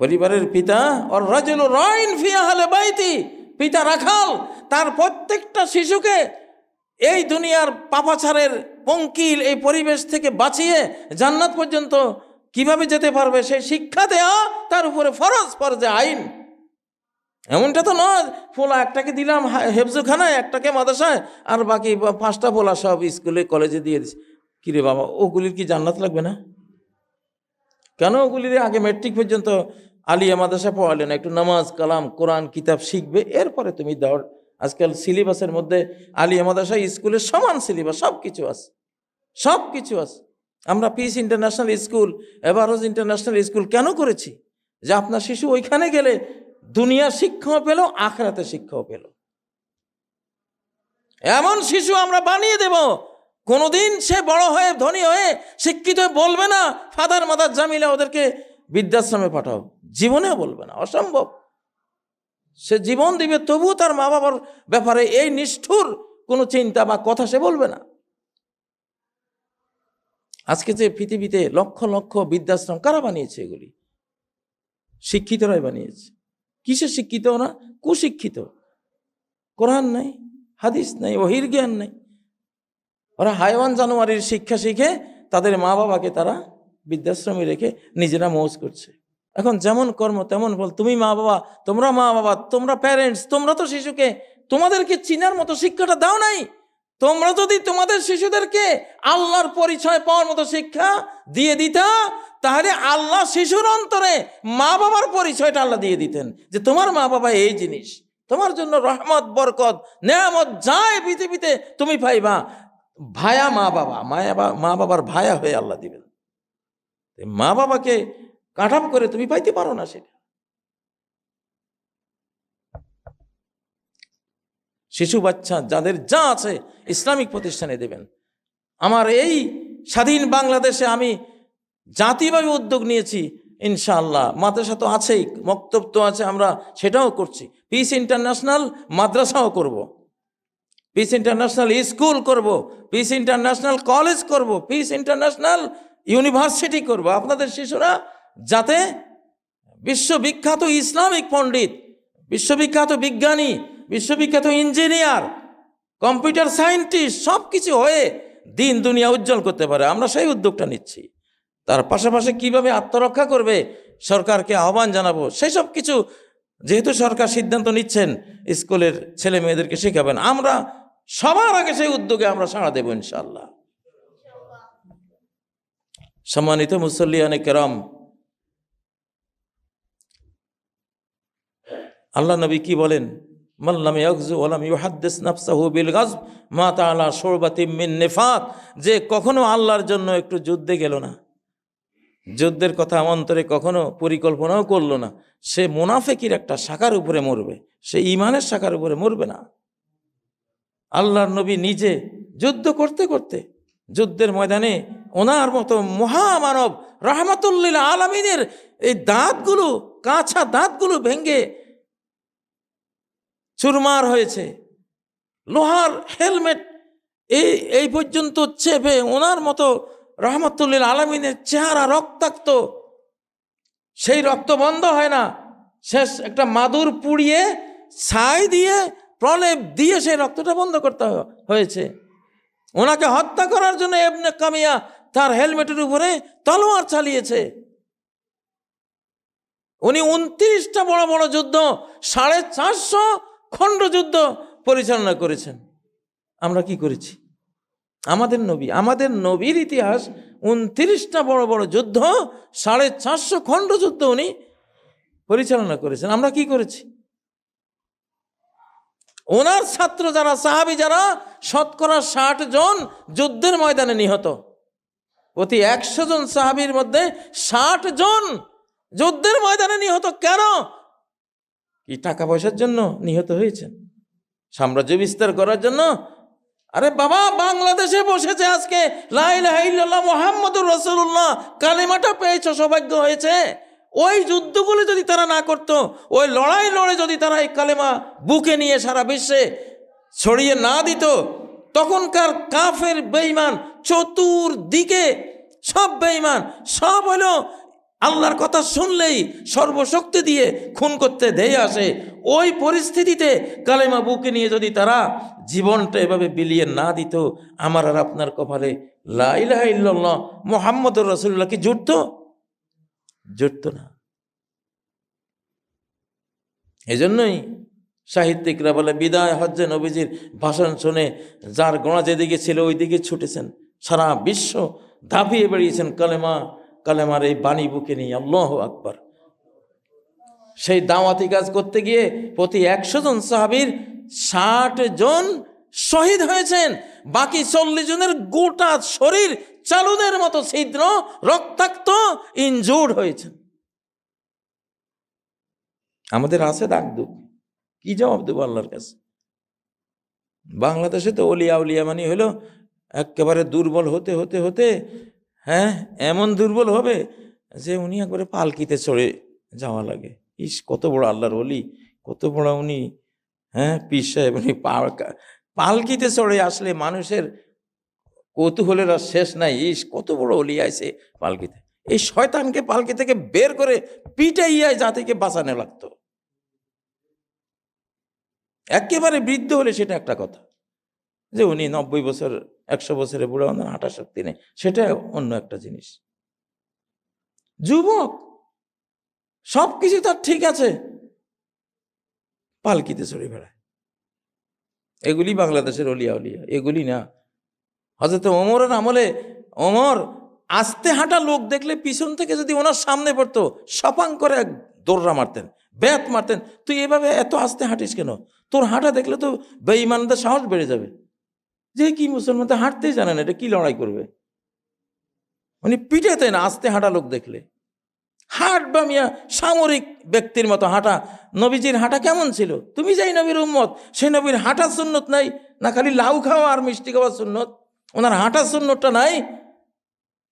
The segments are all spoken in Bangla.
পরিবারের পিতা ওর রাজুল রাইন ফিয়া হলে বাইতি পিতা রাখাল, তার প্রত্যেকটা শিশুকে এই দুনিয়ার পাপাচারের পঙ্কিল এই পরিবেশ থেকে বাঁচিয়ে জান্নাত পর্যন্ত কীভাবে যেতে পারবে সেই শিক্ষা দেয়া তার উপরে ফরজ, ফরজে আইন। এমনটা তো নয় পোলা একটাকে দিলাম হেফজুখানায়, একটাকে মাদ্রাসায়, আর বাকি পাঁচটা পোলা সব স্কুলে, কলেজে দিয়ে দিচ্ছে কিরে বাবা, ওগুলির কি জান্নাত লাগবে না? কেন ওগুলির আগে মেট্রিক পর্যন্ত আলিয়া মাদ্রাসা পড়ালে না? একটু নামাজ, কালাম, কোরআন, কিতাব শিখবে, এরপরে তুমি দাও আজকাল সিলেবাসের মধ্যে আলিয়া মাদ্রাসা স্কুলের সমান সিলেবাস সব কিছু আছে সব কিছু আছে। আমরা peace international school Averroes international school কেন করেছি? যে আপনার শিশু ওইখানে গেলে দুনিয়ার শিক্ষাও পেল আখরাতে শিক্ষাও পেল। এমন শিশু আমরা বানিয়ে দেব কোনোদিন সে বড় হয়ে, ধনী হয়ে, শিক্ষিত বলবে না ফাদার মাদার জামিলা ওদেরকে বৃদ্ধাশ্রমে পাঠাও। জীবনেও বলবে না, অসম্ভব। সে জীবন দিবে তবু তার মা বাবার ব্যাপারে এই নিষ্ঠুর কোনো চিন্তা বা কথা সে বলবে না। আজকে যে পৃথিবীতে লক্ষ লক্ষ বৃদ্ধাশ্রম কারা বানিয়েছে এগুলি? শিক্ষিতরাই বানিয়েছে। কিসে শিক্ষিত না কুশিক্ষিত। কোরআন নাই, হাদিস নাই, ওহির জ্ঞান নাই। ওরা হাইওয়ান জানুয়ারির শিক্ষা শিখে তাদের মা বাবাকে তারা বৃদ্ধাশ্রমে রেখে নিজেরা মৌজ করছে। এখন যেমন কর্ম, তেমন বল তুমি মা বাবা, তোমরা মা বাবা, তোমরা প্যারেন্টস তোমরা তো শিশুকে তোমাদেরকে চিনার মতো শিক্ষাটা দাও নাই। তোমরা যদি তোমাদের শিশুদেরকে আল্লাহর পরিচয় পাওয়ার মতো শিক্ষা দিয়ে দিতা, তাহলে আল্লাহ শিশুর অন্তরে মা বাবার পরিচয়টা আল্লাহ দিয়ে দিতেন যে তোমার মা বাবা এই জিনিস। তোমার জন্য রহমত, বরকত, নেয়ামত যায় পৃথিবীতে তুমি পাইবা। ভায়া মা বাবা, মায়া মা বাবার ভায়া হয়ে আল্লাহ দিবেন। মা বাবাকে কাঠাম করে তুমি পাইতে পারো না সেটা। শিশু বাচ্চা যাদের যা আছে ইসলামিক প্রতিষ্ঠানে দেবেন। আমার এই স্বাধীন বাংলাদেশে আমি জাতিভাবে উদ্যোগ নিয়েছি, ইনশাআল্লাহ। মাদ্রাসা তো আছেই, মক্তব তো আছে, আমরা সেটাও করছি। পিস ইন্টারন্যাশনাল মাদ্রাসাও করব। পিস ইন্টারন্যাশনাল স্কুল করব। পিস ইন্টারন্যাশনাল কলেজ করব। পিস ইন্টারন্যাশনাল ইউনিভার্সিটি করব। আপনাদের শিশুরা যাতে বিশ্ববিখ্যাত ইসলামিক পণ্ডিত, বিশ্ববিখ্যাত বিজ্ঞানী, বিশ্ববিখ্যাত ইঞ্জিনিয়ার, কম্পিউটার সায়েন্টিস্ট সব কিছু হয়ে দিন দুনিয়া উজ্জ্বল করতে পারে আমরা সেই উদ্যোগটা নিচ্ছি তার পাশাপাশি কীভাবে আত্মরক্ষা করবে সরকারকে আহ্বান জানাব সেই সব কিছু যেহেতু সরকার সিদ্ধান্ত নিচ্ছেন, স্কুলের ছেলে মেয়েদেরকে শেখাবেন আমরা সবার আগে সেই উদ্যোগে আমরা সাড়া দেবো ইনশাল্লাহ সম্মানিত মুসল্লিয়ানে কেরম, আল্লাহ নবী কি বলেন? মাল্লাম ইয়াকজু ওলাম ইউহাদ্দিস নাফসাহু বিল মা তাআলা শুরবাতিম মিন নিফাক যে কখনো আল্লাহর জন্য একটু যুদ্ধে গেল না। যুদ্ধের কথা অন্তরে কখনো পরিকল্পনাও করল না। সে মুনাফেকির একটা শাখার উপরে মরবে। সে ইমানের শাখার উপরে মরবে না। আল্লাহর নবী নিজে যুদ্ধ করতে করতে যুদ্ধের ময়দানে ওনার মতো মহামানব রহমতুল্লিল আলমিনের এই দাঁতগুলো, কাঁচা দাঁতগুলো ভেঙ্গে চুরমার হয়েছে। লোহার হেলমেট এই এই পর্যন্ত চেপে ওনার মতো রহমতুল্লিল আলমিনের চেহারা রক্তাক্ত। সেই রক্ত বন্ধ হয় না। শেষ একটা মাদুর পুড়িয়ে ছাই দিয়ে প্রলেপ দিয়ে সেই রক্তটা বন্ধ করতে হয়েছে। ওনাকে হত্যা করার জন্য এবনে কামিয়া তার হেলমেটের উপরে তলোয়ার চালিয়েছে। উনি উনত্রিশটা বড় বড় যুদ্ধ, সাড়ে চারশো খণ্ড যুদ্ধ পরিচালনা করেছেন। আমরা কি করেছি? আমাদের নবী, আমাদের নবীর ইতিহাস উনত্রিশটা বড় বড় যুদ্ধ, সাড়ে চারশো খণ্ড যুদ্ধ উনি পরিচালনা করেছেন। আমরা কি করেছি? ওনার ছাত্র যারা, সাহাবি যারা, শতকরা ষাট জন যুদ্ধের ময়দানে নিহত। প্রতি একশো জন সাহাবির মধ্যে ষাট জন যুদ্ধের ময়দানে নিহত। কেন? কি টাকা পয়সার জন্য নিহত হয়েছে সাম্রাজ্য বিস্তার করার জন্য? আরে বাবা, বাংলাদেশে বসেছে আজকে। লাইলাহ মোহাম্মদুর রসুল্লাহ কালিমাটা পেয়েছ, সৌভাগ্য হয়েছে। ওই যুদ্ধগুলি যদি তারা না করত, ওই লড়াই লড়ে যদি তারা এই কালেমা বুকে নিয়ে সারা বিশ্বে ছড়িয়ে না দিত, তখনকার কাফের বেইমান চতুর দিকে সব বেইমান সব হলো আল্লাহর কথা শুনলেই সর্বশক্তি দিয়ে খুন করতে ধেয়ে আসে। ওই পরিস্থিতিতে কালেমা বুকে নিয়ে যদি তারা জীবনটা এভাবে বিলিয়ে না দিত, আমার আর আপনার কপালে লাইলাহ মোহাম্মদ রসুল্লাহ কি জুটত জুটত না। এজন্যই সাহিত্যিকরা বলে, বিদায় হজ্জে নবীজির ভাষণ শুনে যার গোড়া যেদিকে ছিল ওই দিকে ছুটেছেন। সারা বিশ্ব ধাপিয়ে বেরিয়েছেন কালেমা, কালেমার এই বাণী বুকে নিয়ে। আল্লাহ আকবর। সেই দাওয়াতি কাজ করতে গিয়ে প্রতি একশো জন সাহাবির ষাট জন শহীদ হয়েছেন। বাকি চল্লিশ জনের গোটা শরীর চালুদের মতো ছিদ্র, রক্তাক্ত ইনজুর্ড হয়েছেন আমাদের আছে দাগ দুঃখ কি জবাব দেবো আল্লাহর কাছে? বাংলাদেশে তো অলিয়া উলিয়া মানে হলো একেবারে দুর্বল হতে হতে হতে হ্যাঁ এমন দুর্বল হবে যে উনি একবারে পালকিতে চড়ে যাওয়া লাগে। ইস, কত বড় আল্লাহর অলি, কত বড় উনি হ্যাঁ পিস সাহেব, উনি পালকিতে চড়ে আসলে মানুষের কৌতূহলের আর শেষ নাই। ইস, কত বড় অলি আছে পালকিতে। এই শয়তানকে পালকি থেকে বের করে পিটাইয়ায় জাতিকে বাঁচানো লাগতো। একেবারে বৃদ্ধ হলে সেটা একটা কথা। যে উনি নব্বই বছর, একশো বছরে বুড়া ওনার হাঁটা শক্তি নেই। সেটা অন্য একটা জিনিস। যুবক সব কিছু তার ঠিক আছে। পালকিতে চড়ে বেড়ায়। এগুলি বাংলাদেশের অলিয়া অলিয়া। এগুলি না হজরত ওমরের আমলে ওমর আস্তে হাঁটা লোক দেখলে পিছন থেকে যদি ওনার সামনে পড়তো, সপাং করে এক দৌড়া মারতেন, ব্যাত মারতেন, তুই এভাবে এত আস্তে হাঁটিস কেন? তোর হাঁটা দেখলে তো বেঈমানদের সাহস বেড়ে যাবে। যে কি মুসলমান তো হাঁটতেই জানে না এটা কি লড়াই করবে। উনি পিটাতেন আস্তে হাঁটা লোক দেখলে। হাট বা মিয়া সামরিক ব্যক্তির মতো হাঁটা। নবীজির হাঁটা কেমন ছিল? তুমি যাই নবীর উম্মত সেই নবীর হাঁটার সুন্নত নাই, না খালি লাউ খাওয়া আর মিষ্টি খাওয়ার সুন্নত? ওনার হাঁটার সুন্নতটা নাই।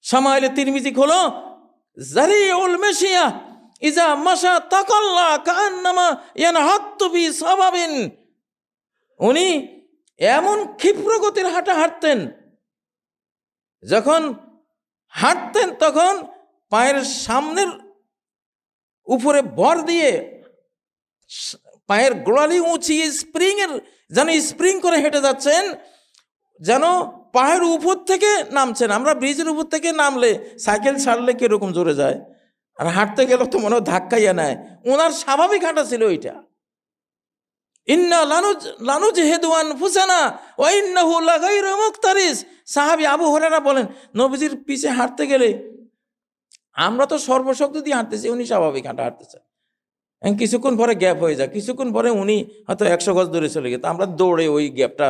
সামাইলে তিরমিজি খোলো। জারি উল মেশিয়া, ইজা মাসা তাকাল্লা কান্নামা ইয়ান হাত্তুবি সাবাবিন। উনি এমন ক্ষিপ্র গতির হাঁটা হাঁটতেন, যখন হাঁটতেন তখন পায়ের সামনের উপরে ভর দিয়ে পায়ের গোড়ালি উঁচিয়ে স্প্রিং এর যেন স্প্রিং করে হেঁটে যাচ্ছেন, যেন পাহাড়ের উপর থেকে নামছেন। আমরা ব্রিজের উপর থেকে নামলে সাইকেল ছাড়লে কীরকম জোরে যায়? আর হাঁটতে গেলে তো মনে হয় ধাক্কাইয়া নেয়। ওনার স্বাভাবিক হাঁটা ছিল ওইটা ইন্না লানুজ লানুজ হেদুয়ান ফুসানা ও ইন্নাহু লাগাইর মুক্তারিস সাহাবি আবু হরেরা বলেন, নবীজির পিছে হাঁটতে গেলে আমরা তো সর্বশক্তি দিয়ে হাঁটতেছি, উনি স্বাভাবিক হাঁটা হাঁটতেছে। কিছুক্ষণ পরে গ্যাপ হয়ে যায়। কিছুক্ষণ পরে উনি হয়তো একশো গজ দূরে চলে গেছে। আমরা দৌড়ে ওই গ্যাপটা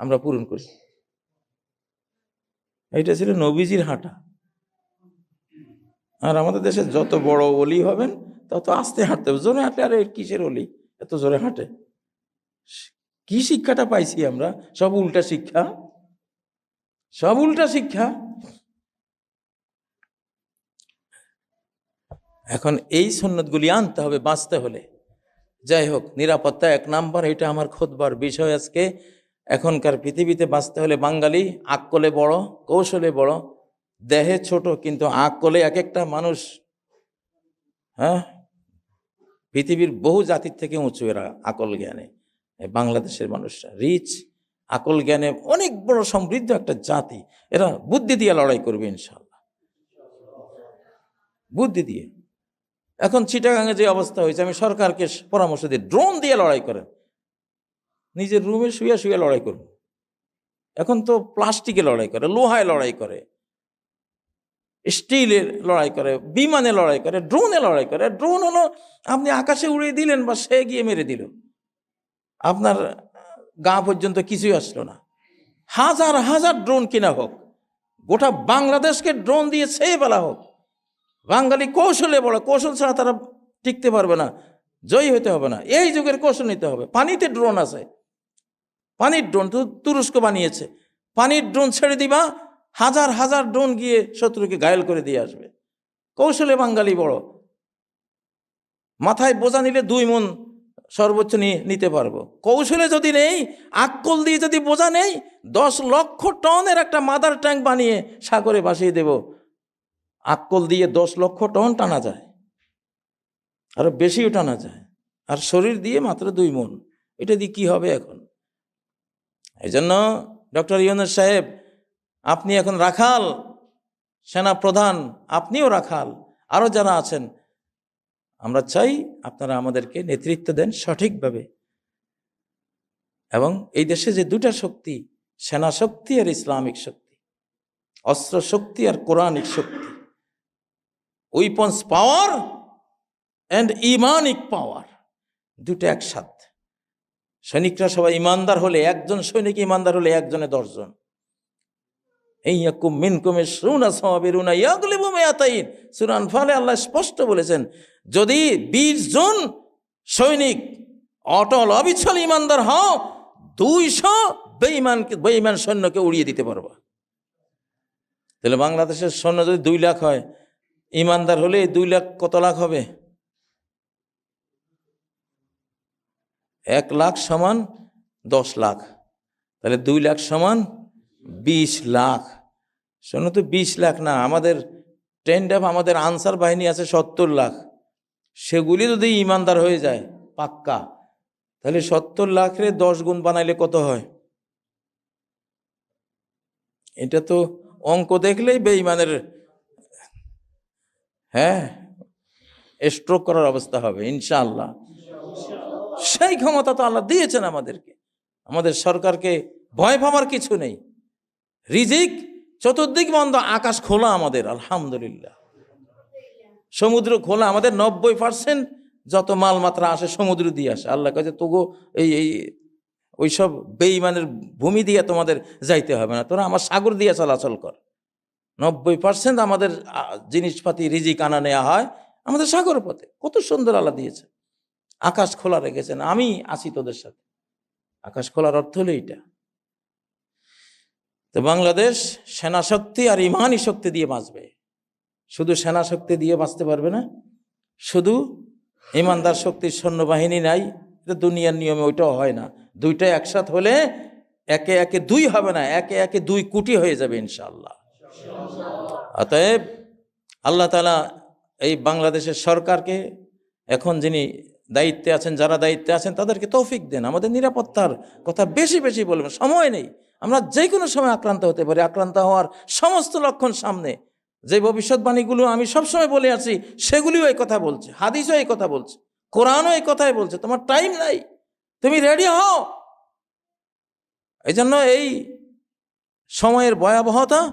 আমরা পূরণ করি। এইটা ছিল নবীজির হাঁটা। আর আমাদের দেশে যত বড় অলি হবেন, তত আস্তে হাঁটতে হবে। জোরে হাঁটলে আরে কিসের অলি? এত জোরে হাঁটে। কি শিক্ষাটা পাইছি আমরা? সব উল্টা শিক্ষা। সব উল্টা শিক্ষা। এখন এই সন্ন্যতগুলি আনতে হবে বাঁচতে হলে। যাই হোক, নিরাপত্তা এক নাম্বার, এটা আমার খোদবার বিষয় আজকে। এখনকার পৃথিবীতে বাঁচতে হলে বাঙালি আকলে বড়, কৌশলে বড়, দেহে ছোট কিন্তু আকলে এক একটা মানুষ হ্যাঁ? পৃথিবীর বহু জাতির থেকে উঁচু এরা আকল জ্ঞানে বাংলাদেশের মানুষরা। রিচ, আকল জ্ঞানে অনেক বড় সমৃদ্ধ একটা জাতি। এরা বুদ্ধি দিয়ে লড়াই করবে ইনশাল্লাহ বুদ্ধি দিয়ে। এখন চিটাগাঙে যে অবস্থা হয়েছে, আমি সরকারকে পরামর্শ দিই, ড্রোন দিয়ে লড়াই করেন। নিজের রুমে শুয়ে শুয়ে লড়াই করুন এখন তো প্লাস্টিকে লড়াই করে, লোহায় লড়াই করে স্টিলের লড়াই করে, বিমানে লড়াই করে ড্রোনে লড়াই করে। ড্রোন হলো, আপনি আকাশে উড়িয়ে দিলেন বা সে গিয়ে মেরে দিল। আপনার গা পর্যন্ত কিছুই আসলো না। হাজার হাজার ড্রোন কিনা হোক, গোটা বাংলাদেশকে ড্রোন দিয়ে ছেয়ে ফেলা হোক। বাঙালি কৌশলে বড় কৌশল ছাড়া তারা টিকতে পারবে না, জয়ী হতে হবে না। এই যুগের কৌশল নিতে হবে। পানিতে ড্রোন আছে। পানির ড্রোন তো তুরস্ক বানিয়েছে। পানির ড্রোন ছেড়ে দিবা, হাজার হাজার ড্রোন গিয়ে শত্রুকে ঘায়ল করে দিয়ে আসবে। কৌশলে বাঙালি বড়। মাথায় বোঝা নিলে দুই মন সর্বোচ্চ নিয়ে নিতে পারব। কৌশলে যদি নেই, আক্কল দিয়ে যদি বোঝা নেই, দশ লক্ষ টনের একটা মাদার ট্যাঙ্ক বানিয়ে সাগরে ভাসিয়ে দেব। আক্কল দিয়ে দশ লক্ষ টন টানা যায়। আরও বেশিও টানা যায়। আর শরীর দিয়ে মাত্র দুই মন। এটা দিয়ে কি হবে এখন? এই জন্য ডক্টর ইউনুস সাহেব, আপনি এখন রাখাল সেনা প্রধান আপনিও রাখাল আরও যারা আছেন, আমরা চাই আপনারা আমাদেরকে নেতৃত্ব দেন সঠিকভাবে। এবং এই দেশে যে দুটা শক্তি, সেনা শক্তি আর ইসলামিক শক্তি, অস্ত্র শক্তি আর কোরআনিক শক্তি উইপন্স পাওয়ার অ্যান্ড ইমানিক পাওয়ার দুটো একসাথে। সৈনিকরা সবাই ইমানদার হলে, একজন সৈনিক ইমানদার হলে একজনে দশজন। এই ইয়াকুম মিনকুমে সুনা সমাবিরুনা ইয়াগলিবু মিয়াতাইন। সুরান ফালে আল্লাহ স্পষ্ট বলেছেন, যদি বিশ জন সৈনিক অটল, অবিচল ইমানদার হও, দুইশো বেঈমানকে, বেঈমান সৈন্যকে উড়িয়ে দিতে পারবা। তাহলে বাংলাদেশের সৈন্য যদি দুই লাখ হয়, ইমানদার হলে দুই লাখ কত লাখ হবে? এক লাখ সমান দশ লাখ। তাহলে দুই লাখ সমান বিশ লাখ। শোনো তো, বিশ লাখ না, আমাদের টেন্ড অফ আমাদের আনসার বাহিনী আছে সত্তর লাখ। সেগুলি যদি ইমানদার হয়ে যায়, পাক্কা, তাহলে সত্তর লাখরে দশ গুণ বানাইলে কত হয়? এটা তো অঙ্ক দেখলেই বেঈমানের হ্যাঁ স্ট্রোক করার অবস্থা হবে, ইনশাআল্লাহ। সেই ক্ষমতা তো আল্লাহ দিয়েছেন আমাদেরকে। আমাদের সরকারকে ভয় পাওয়ার কিছু নেই। রিজিক চতুর্দিক বন্ধ, আকাশ খোলা আমাদের, আলহামদুলিল্লাহ। সমুদ্র খোলা, আমাদের নব্বই পার্সেন্ট যত মাল মাত্রা আসে, সমুদ্র দিয়ে আসে। আল্লাহ কাছে তবু এই এই, ওইসব বেইমানের ভূমি দিয়ে তোমাদের যাইতে হবে না। তোরা আমার সাগর দিয়ে চলাচল কর। নব্বই পার্সেন্ট আমাদের জিনিসপাতি রিজিক আনা নেওয়া হয় আমাদের সাগর পথে কত সুন্দর আল্লাহ দিয়েছে। আকাশ খোলা রেখেছেন, আমি আছি তোদের সাথে। আকাশ খোলার অর্থ হলো এইটা। তো বাংলাদেশ সেনা শক্তি আর ইমানি শক্তি দিয়ে বাঁচবে। শুধু সেনা শক্তি দিয়ে বাঁচতে পারবে না, শুধু ইমানদার শক্তির সৈন্যবাহিনী নাই, এটা দুনিয়ার নিয়মে ওইটাও হয় না। দুইটা একসাথ হলে একে একে দুই হবে না, একে একে দুই কোটি হয়ে যাবে ইনশাল্লাহ অতএব আল্লাহ তালা এই বাংলাদেশের সরকারকে, এখন যিনি দায়িত্বে আছেন, যারা দায়িত্বে আছেন, তাদেরকে তৌফিক দেন। আমাদের নিরাপত্তার কথা বেশি বেশি বলবেন। সময় নেই। আমরা যে কোনো সময় আক্রান্ত হতে পারি। আক্রান্ত হওয়ার সমস্ত লক্ষণ সামনে। যে ভবিষ্যৎবাণীগুলো আমি সবসময় বলে আছি সেগুলিও এই কথা বলছে। হাদিসও এই কথা বলছে। কোরআনও এই কথাই বলছে। তোমার টাইম নাই। তুমি রেডি হও। এই জন্য এই সময়ের ভয়াবহতা,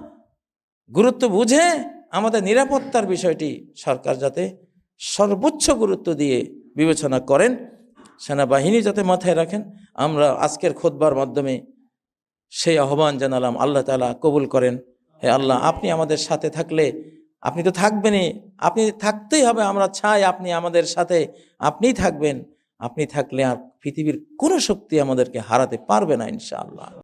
গুরুত্ব বুঝে আমাদের নিরাপত্তার বিষয়টি সরকার যাতে সর্বোচ্চ গুরুত্ব দিয়ে বিবেচনা করেন, সেনাবাহিনী যাতে মাথায় রাখেন, আমরা আজকের খোদবার মাধ্যমে সেই আহ্বান জানালাম, আল্লাহ তালা কবুল করেন। হে আল্লাহ, আপনি আমাদের সাথে থাকলে, আপনি তো থাকবেনই, আপনি থাকতেই হবে, আমরা চাই আপনি আমাদের সাথে, আপনিই থাকবেন। আপনি থাকলে আর পৃথিবীর কোনো শক্তি আমাদেরকে হারাতে পারবে না, ইনশাআল্লাহ।